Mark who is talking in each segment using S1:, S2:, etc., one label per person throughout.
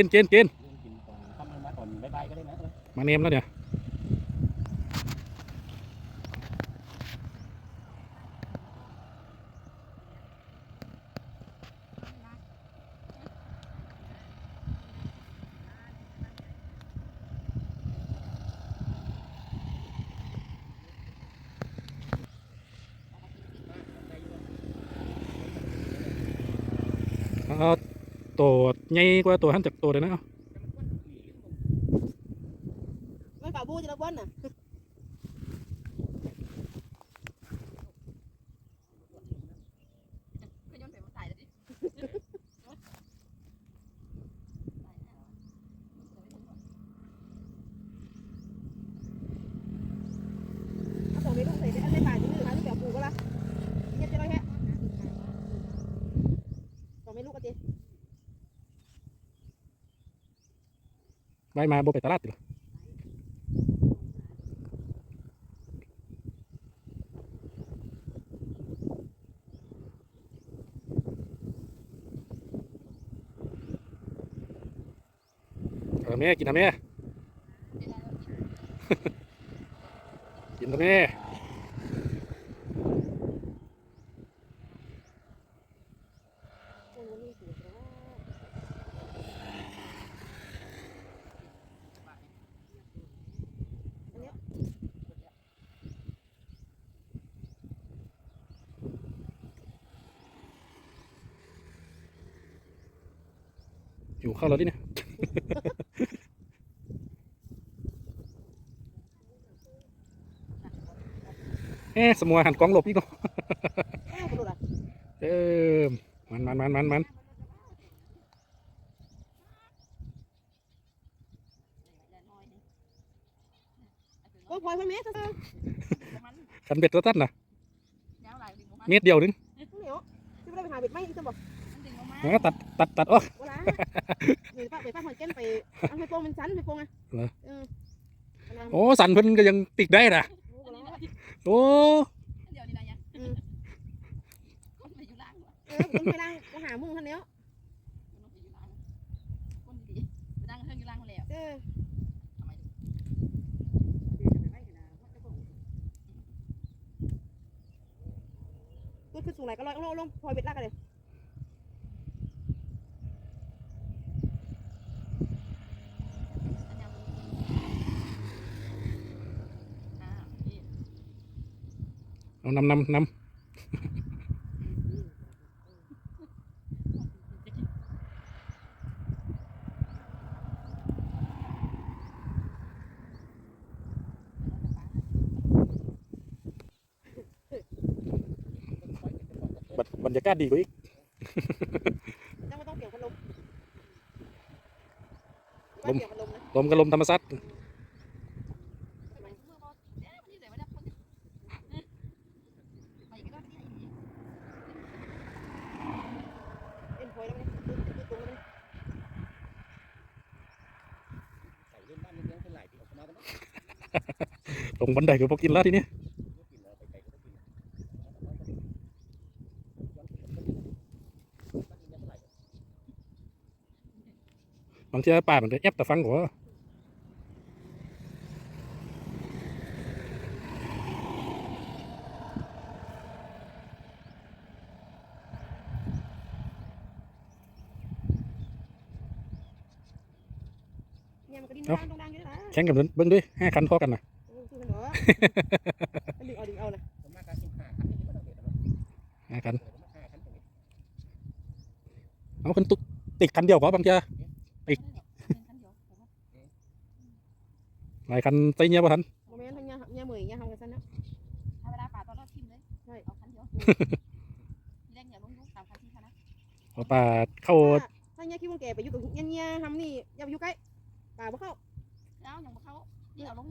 S1: กินกินกิน
S2: กินก่อนทำมันมาก่อนบายบายก็ได้นะเออ
S1: มาเนมแล้วเนี่ยเอา ตัวใหญ่กว่าตัวหันจากตัวเลยนะเอา
S3: ไม่ป่าบูจะระเบิ้ลน่ะ
S4: ก็ย้อนไปมาตายแล้วดิ
S3: เอาของนี้ต้องใส่ในอันในป่าจะดื้อหาลูกแบบปูก็ละเงียบจะไรแฮะของไม่ลูกกันจี
S1: ไว้มาบ่ไปตลาดติเหรอเออแม่กินทำแม่ กินทำแม่
S3: คนวันนี้สวยจังอันเนี้ย
S1: อยู่ เข้าวแล้วดิเนี่ยเอ๊ะสมัวหันกล้องหลบอีกเนาะ
S3: อ้าวกระโดดอะ
S1: เออมันมันมันมันมัน
S3: โอ้ยพลอยพ่อแม่ซะซะ
S1: คันเบ็ดตัวตัดนะ
S4: ยาวหลายดึงออกมา
S1: เม็ดเดียวนึง
S3: มั
S4: นดึงออกมา
S1: แล้วก็ตัดตัดตัดออก
S3: เวลาเดี๋ยวป้าไปป้าหอยแก้นไปเอาไปโปงเป็นชั้นไปโปงอะ
S1: เหรอ
S3: เอออันนั้น
S1: โอ้สันเพิ่นก็ยังติดได้นะ
S3: โอ้เวลา
S1: โอ้
S4: เดี๋ยวนี้นะยัง
S3: อืม
S4: คนไปอยู่ล่างวะ
S3: เออคนไปนั่งไปหามุ้งท่านเนี้ย
S4: คนไปอยู่ล่างคนดีไปนั่งเครื่องอยู่ล่างคนแล้ว
S3: เออ
S4: ทำไม
S3: ก็คือสูงไหนก็ลอยลงลงพลอยเบ็ดลากกันเลย
S4: อันยังอ่าพี่
S1: เอานำนำนำบรรบรรยากาศดีกว่าอีก
S3: ยังไม่ต้องเกี่ยวพัดลม
S1: ลม
S3: เกี่ยวพัดลมนะ
S1: ลมกับลมธรรมชาติ
S4: ทำไมเมื่อพอเอ๊ะมันนี่เลยไม่ได้คนไปอีกก็ที่ไหน
S3: เอ็นพลอยแล้วเนี่ยคือคือตรงแล้วเนี่ย
S2: ใส่เล่นบ้านเลี้ยงเป็นหลายปีออกมาแล้วนะ
S1: ล งบันไดก็พอกินแล้วทีนี้
S2: กินแล้วไปไก่ก็ต้องกิน
S1: บางทีป่ามันจะแอบแต่ฟังกว่า
S3: เนี่ยมันก็ดิ้นดังตรงดังอยู่นะ
S1: แข่งกันเบิ้งด้วยห้าคันพอกันนะ
S3: ดึงเอาดึงเอานะ
S2: ผมมาการกินห้าคันนี่ก็ต้องเด็ดแล้ว
S1: ห้าคัน
S2: เดี๋ยวมาห้าคันตรงนี้
S1: เอาคนตุกติดคันเดียวก็บางที
S4: เป็นคันเดียวผมว่า
S1: หลายคันใส่เงี้ยบ่ทัน
S3: โมเมนต์ทั้งเนี่ยเนี่ยเหมยเนี่ยทำกันซะนะ
S4: ถ้าเวลาป่าตอนเราทิมเลยเอาคันเดียวแรงอย่าลงยุคสามคันที่คันนะ
S1: พอป่าเข้า
S3: ถ้าเนี่ยคิดว่าแกไปอยู่ตรงเนี่ยเนี่ยทำนี่อย่าไปอยู่ใกล้ป่าบ่เข้า
S4: แล้วอย่างเขาที่เอาลง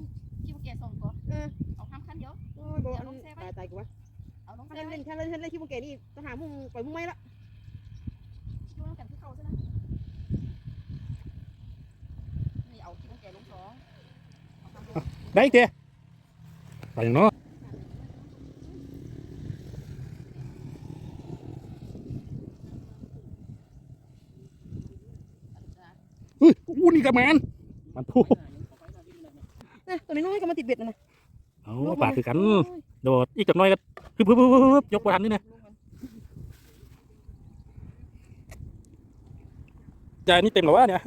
S4: ที่พวกแกส่งก่อน
S3: เออ
S4: เอาข้ามคันเดียว
S3: โอ้ยบอกตายตายกูวะ
S4: เอาลง
S3: ถ้า
S4: เซ
S3: เล่น
S4: ไว้
S3: เล่นถ้าเล่นถ้าเล่นคิดว่าแกนี่ต้องหามุ้งปล่อยมุ้งไม่ละ
S4: ช่วยกันที่เขาใช่ไหมนี่เอาที่พวกแกลงสองเอาคันเดียว
S1: ได้เตี้ยไปอย่างเนาะอุ้ยอู้นี่กระแมนมันพู
S4: เนี่ยตัวน้อยๆก็มาติดเบ็ดนะนะ
S1: เอาปากคือกันโดดอีกจักหน้อยก็ฮึบฮึบฮึบฮึบยกไปทันนี่นะยายนี่เต็มเหรอวะเนี่ย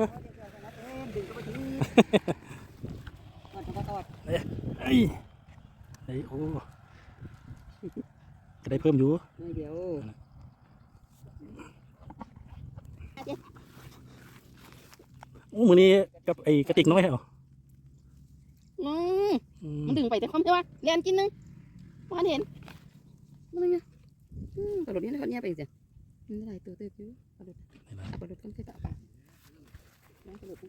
S4: ดึงก็ไปถึงตอดตอดตอด
S1: เฮ้ยเฮ้ยโอ้ก็ได้เพิ่มอยู่
S4: เดี๋ยว
S1: โอ้มือนี้กับไอ้กระติกน้อยเหรอ
S4: อื ม
S1: อืม
S4: มันดึงไปแต่ความใช่ปะเรียนกินนึงมันเห็นมันไงอืมกระโดดนี่กระโดดเนี่ยไปอีกจ้ะมันได้ตัวเติบอยู่กระโดดกระโดดกันแค่ตะปากน้องกระโดดกัน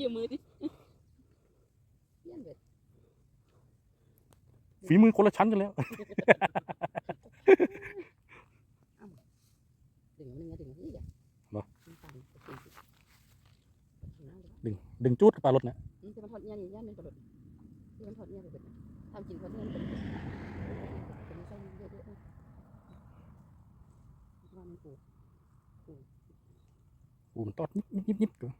S4: อยู่มือดิเยี่ยมเลย
S1: ฝีมือคนละชั้นกันแล้ว
S4: ดึงมันนึงดึงนี่จ้ะ
S1: ดึงดึงจูดกับปลารถเนี่ย
S4: นี่คือมันทอดเนี่ยนี่ย่านนึงกระโดดนี่มันทอดเงี้ยกระโดดทำกินทอดเนี่ยกระโดดเป็นไส้เยอะๆว่ามันปลูก
S1: อูมันตอดยิบยิบยิบยิบอยู่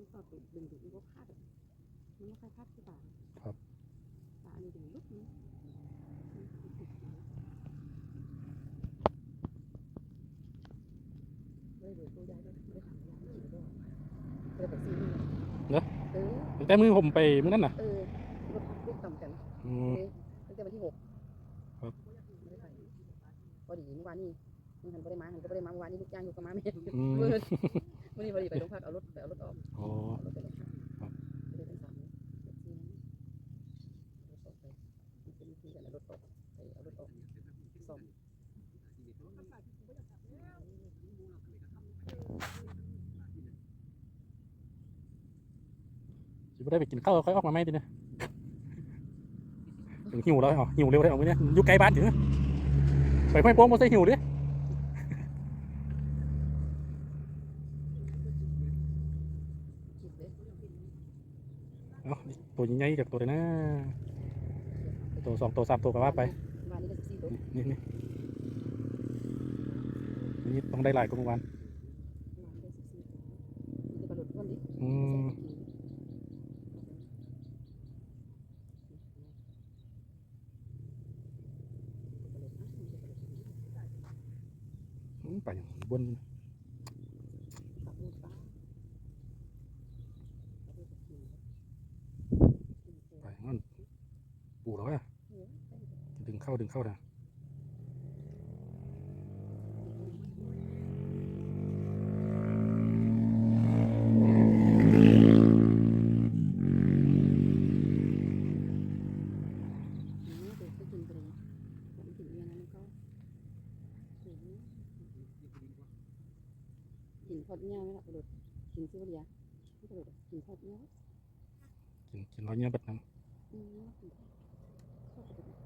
S4: มันตอดดึงดึงดึงก็พลาดมันไม่ค่อยพลาดที่ป่าป่าอันนี้ดึงลุกนี่เลยเดี๋ยวตัวยายก็เลยถามยายไม่กินด้วยเลยแบบซีนี่เออ
S1: ตั้งแต่มือผมไปมือนั่นน่ะ
S4: เออก็พักลูกต่ำกัน
S1: อืม
S4: ตั้งแต่วันที่หก
S1: ครับ
S4: พอดีเมื่อวานนี้มันหันไปได้มาหันก็ไปได้มาเมื่อวานนี้ลูกจ้างอยู่กับมาไม่
S1: อืม
S4: เมื่อ วันนี้พอดีไปโรงพักเอารถไปเอารถออก
S1: อ๋อ
S4: เอารถไปเลยค่ะ
S1: ครับ
S4: ไปเลยเป็นสามรถที่รถออกไปมันเป็นที่กันเอารถออกไปเอารถออกซ่อม
S1: จะไม่ได้ไปกินข้าวค่อยออกมาไหมทีเนี่ยถึงหิวแล้วเหรอหิวเร็วเลยเหรอมือเนี่ยอยู่ไกลบ้านถึงไปไม่โป้งมาใส่หิวดิ
S4: คิดเลย
S1: เอา ตัวใหญ่ๆจากตัวไหนนะ ตัวสองตัวสามตัวก็ว่าไป
S4: วันนี้ก็สิบสี่ตัว
S1: นี่นี่นี่ต้องได้หลายกว่าเมื่อวาน
S4: วันนี้ก็สิบสี่ตัวมีแต่กระโดดก้นดิ
S1: อืมอืมไปอย่างบน
S4: ปักหมุดป้า
S1: ไปงั้นปูแล้วอะ ดึงเข้าดึงเข้านะ
S4: อืมเดี๋ยวไปกินไปเลยผมกินเองนะมันก็อืมกินทอดเงี้ยวไหมล่ะกระโดดกินซิวเดียกระโดดกินทอดเงี้ยว
S1: กินกินร้อยเนี้ยแบบนั้น
S4: อืมกินชอบกระโดด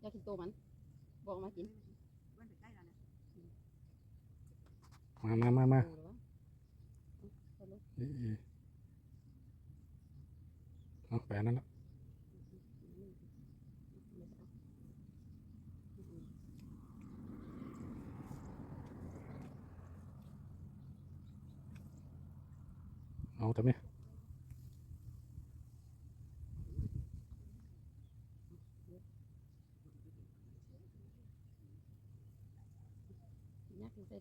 S4: อยากกินโตมัน บอกมากิน
S1: มามามามา
S4: เออเหรอ
S1: เอ้ยเอาแปลนั่นละเอาทำไม
S4: ยากกินใส่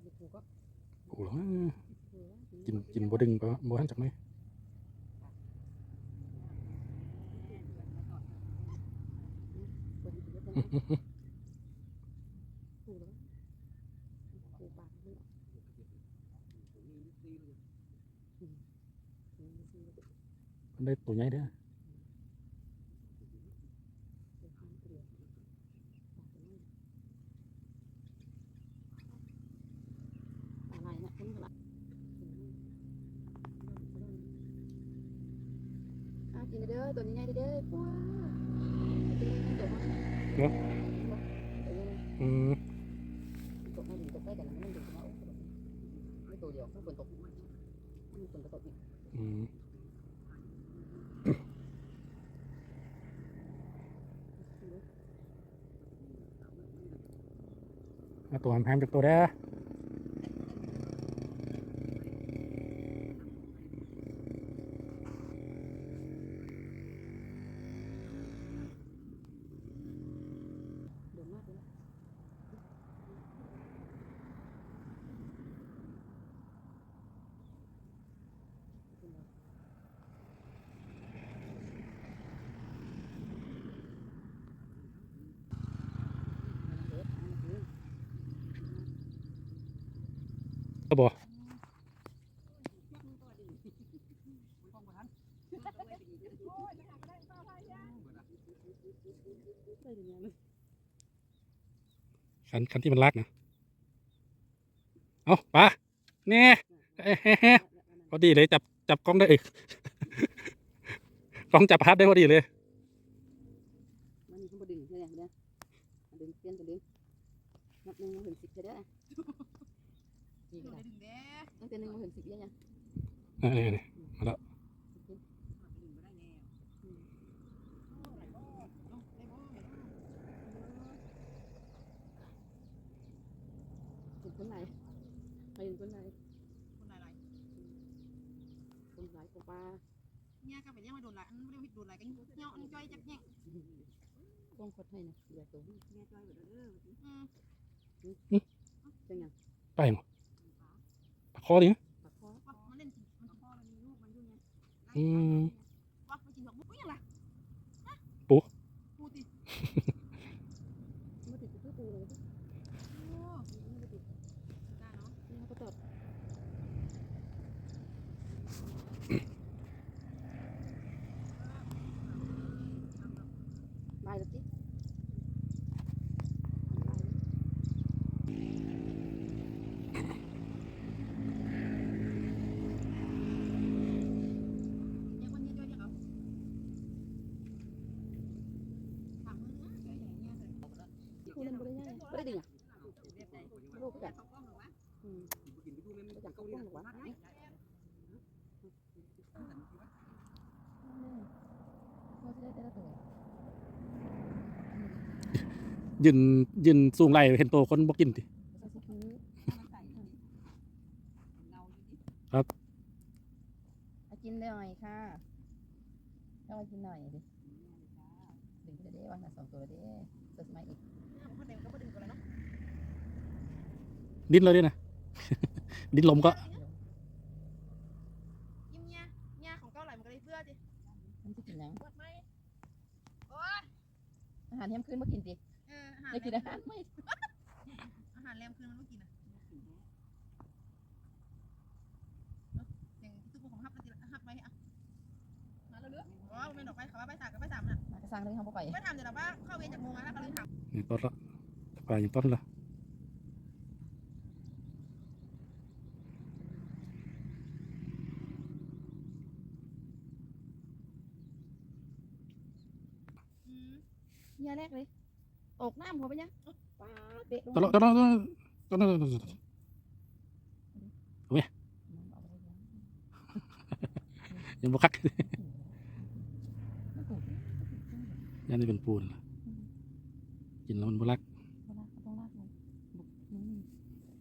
S4: ใส่หลายมีผูก็
S1: ปูแล้ว
S4: เออ
S1: กินกินบ่ดึงบ่บ่ทันจักไหม
S4: เปิดกินเยอะจังเลยผูแล้วผูปากนี่อืมอืมอืม
S1: มันได้ตัวใหญ่เด้อ
S4: เดี๋ยวข้ามไปเลยปากเป็นไงอะไรเนี่ยคุณอะไร กินเด้อตัวนี้ใหญ่เด้อว้าวตัวนี้ตัวมัน
S1: อืม
S4: ตกไม่ดีตกใกล้กันมันดึงมาไม่ตัวเดียวไม่ฝนตกมันฝนตกอีก
S1: อืมเอาตัวแพมจากตัวเด้อ
S4: เดือดมากเลย
S1: ก็บอก
S4: ได้ถึงยัง
S1: คันคันที่มันรักนะเอาปลาเนี่ยเอ้ยเฮ้ยเฮ้ยพอดีเลยจับจับกล้องได้เอกกล้องจับพัดได้พอดีเลย
S4: มันนี่เขาดึงเนี่ยเนี่ยดึงเปลี่ยนตัวดึงนับหนึ่งมาถึงสิบจะได้นี่ก็ได้
S3: ดึงแด้
S4: ตั้งแต่หนึ่งมาถึงสิบยังไง
S1: นี่นี่นี่มาแล้ว
S4: ถึงคนไหน ใครถึงคนไหน
S3: คนหลาย
S4: คนไหนคนปลา
S3: ๆเนี่ยก็ไปยังมาโดนหลายอันไม่ได้โดนหลายกันเนาะอันจ้อยจับแย่ง
S4: ต้องคดให้นะเดี๋ยวตัว
S3: เนี่ยจ้อยแบบเด้ออืม
S4: จังยัง
S1: ไปหมดปลาคอดิ
S4: ปลาคอ
S3: ว่ามันเล่นมันพ่อมันมีลูกมันอยู่ไง
S1: อืม
S3: ว่ามันกินดอกบุ้ยยังล่ะ
S1: ปู
S3: ปูติ
S4: ไม่ติดตัวปูเลย
S3: โอ้ได้เนาะ
S4: นี่เขาก็ตอดบายแล้วสิ
S3: ยังวันนี้จ้อยยังเอาถามมึงนะจ้อยอย่างเงี้ยเลย
S4: กูเล่นบ่ได้ยังบ่ได้ดึงอะลูกก็แบบ
S3: เขากล้องหรอวะ
S4: อืมก็อย่างเขากล้องหรอวะเขาจะได้แต่ละตัว
S1: ยืนยืนสูงไหลเห็นตัวคนบ่กินติ
S4: เขาสิคือ
S1: ครับ
S4: เอากินหน่อยค่ะเอามากินหน่อยดิดึงไปเด้วันละสองตัวเด้เกิดมาอีก
S3: คนเดียวก็ไม่ดึงกันแล้วเนาะ
S1: ดิ้นเลยด้วยนะ ดิ้นลมก็
S3: ยิ้มเนี่ยเนี่ยของเกาหลีมันก็เลยเพื่อดิ
S4: มันจะกินหยัง
S3: ปวดไหมโอ้ย
S4: อาหารเที่ยงคืนมากินสิ
S3: เอออาหาร
S4: ได้กินอาหารไหม
S3: อาหารแรมคืนมันต้องกินอะอย่างที่ตู้ของฮับแล้วฮับไว้อะมาเรื่อยๆอ๋อไม่ดอกไปเขาว่าไปสามกับไปสามน่ะ
S4: มากระซังเลยเขาบ่ไป
S3: ไม่ทำเดี๋ยวเราว่าเข้าเวรจากโมงแล้วก็เลยทำ
S1: นี่ต้นละปลาอย่างต้นละ
S3: อืม
S4: ยาแรกเลย ตกน้ำเขาไปยังปลาเตะลง
S1: ต้นละต้นละต้นละต้นละต้นละ
S4: เอาไปเลย
S1: ยังบ่คัก
S4: มันถูก
S1: ยันนี่เป็นปูนล่ะกินแล้วมันบ่รัก
S4: เขาลากเขาต้องลากลงบุกนี่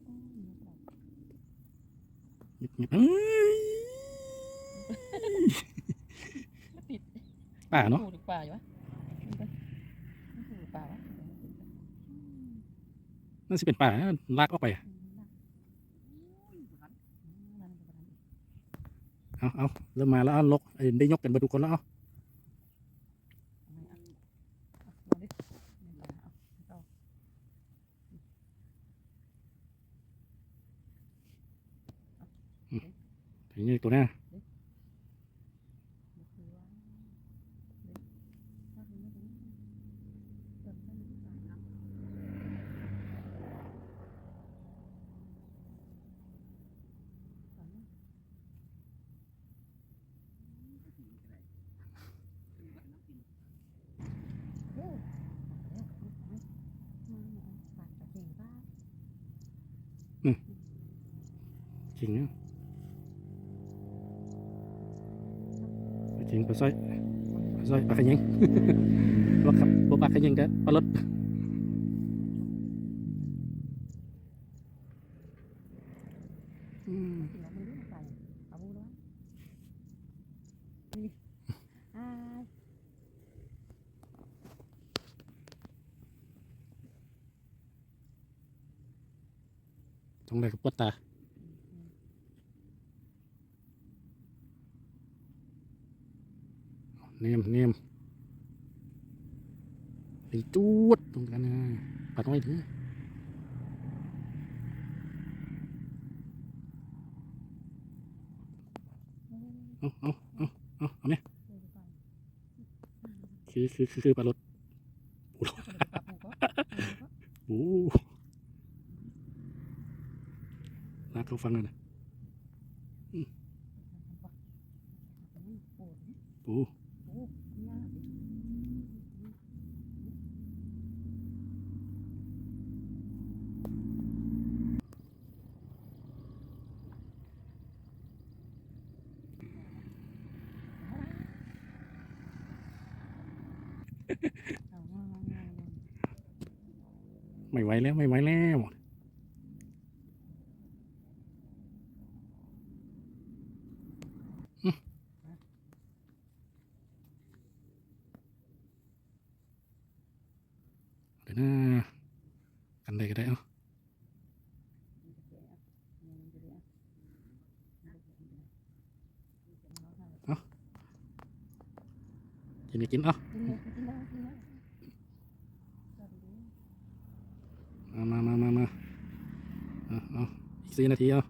S4: โอ้ยเนื้อปลา
S1: หยิบหยิบเอ้ย
S4: ติด
S1: ป่าเนาะ
S4: ถูกหรือปลาอยู่วะมันเป็นมันถูกหรือปลาวะ
S1: นั่นสิเป็นป่านะลากออกไป เอาเอาเริ่มมาแล้วลกไอ้ได้ยกกันมาทุกคนแล้วเอาถึงนี่ตัวเนี้ยจริงนะจริงปลาสร้อยปลาสร้อยปลาขยิงรถครับปลาขยิงก็ปลารถอืม
S4: กินแล้วมันรู้ใส่เอาบูร้อนนี่อ่า
S1: ตรงไหนกับปวดตา เนมเนียมไปจูดตรงกันนะปัดไว้ถึงเอาเอาเอาเอาเอาเนี่ยคือคือคือคือปลารถโอ้ลากเขาฟังเลยนะอืมโอ้ ไม่ไหวแล้วไม่ไหวแล้วเดี๋ยวนะกันได้ก็ได้เอ้ากินก็กินเอ้า มามามามามาเอาเออีกสี่นาทีเอา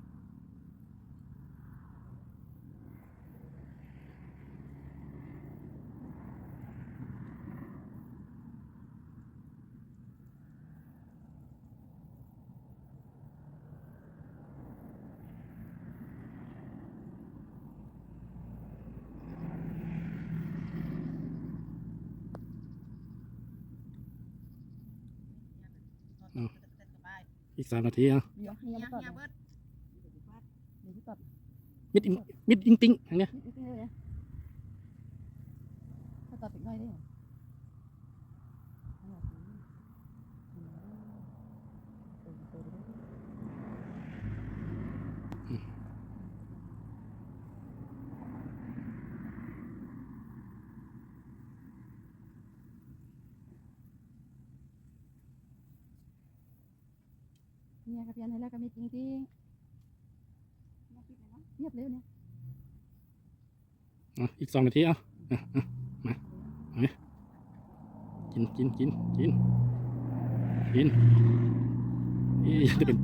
S1: สามนาทีเอา
S4: เดี๋ยวให้
S3: เฮีย
S4: ยังก่อน
S3: เฮียเบิด
S4: เดี๋ยวที่ก่อน
S1: มิดอิงมิดอิงติงอันเนี้ย
S4: นี่นี่เลยถ้าต่อปิดน้อยได้เหรอ เนี่ยกับยันให้แล้วก็มีจริงจริงเงียบเลยเนี่ย
S1: เอาอีกสองนาทีเอาเอาเอามาเอาเนี่ยกินกินกินกินกินนี่ยันจะเป็น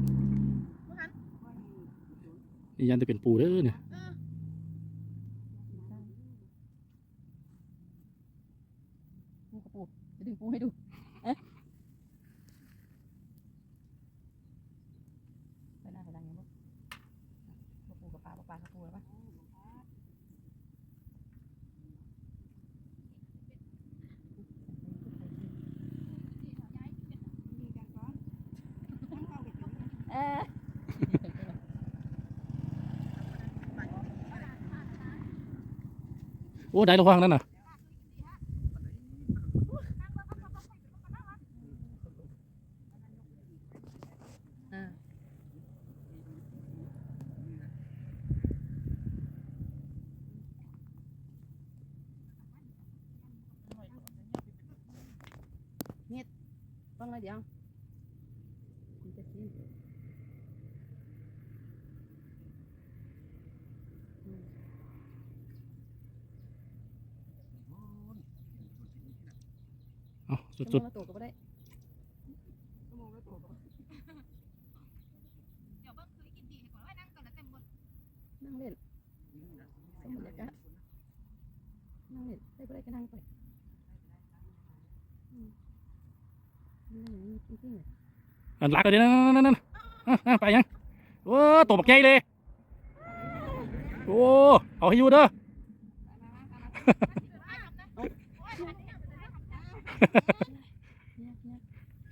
S3: บ่หัน
S1: นี่ยันจะเป็นปูเด้อเนี่ย
S3: เออ
S4: ปูกับปูจะดึงปูให้ดูเอ๊ะไปหน้าไปหลังยังบ่บ่ปูกับปลาบ่ปลากับปูแล้วปะ เออ
S1: โอ้ได้ระวังนั่นน่ะ
S4: อ่าเนี่ยต้องอะไรเดี๋ยวคุณจะกิน
S1: เอา สุ
S4: จะ
S1: ด
S4: มาตัวก็ไม่ได้
S3: เดี๋ยวเบิ่งคือกินดีให้ก่อนไว้นั่งก่อนแล้วเต็มบน
S4: นั่งเล่นสมบรรยากาศนั่งเล่นได้ก็ได้ก็นั่งไปอืมนั่งอย่างนี้จริงๆเลย
S1: ๆอันลักเลยนั่นนั่นนั่นนั่นอะอะไปยังโอ้ตัวบักใหญ่เลยโอ้เอาให้อยู่เด้อ
S4: เนี่ยเนี่ย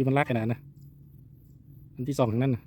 S4: ื
S1: อมันลากขนาดนะ อันที่สองทางนั้นนะ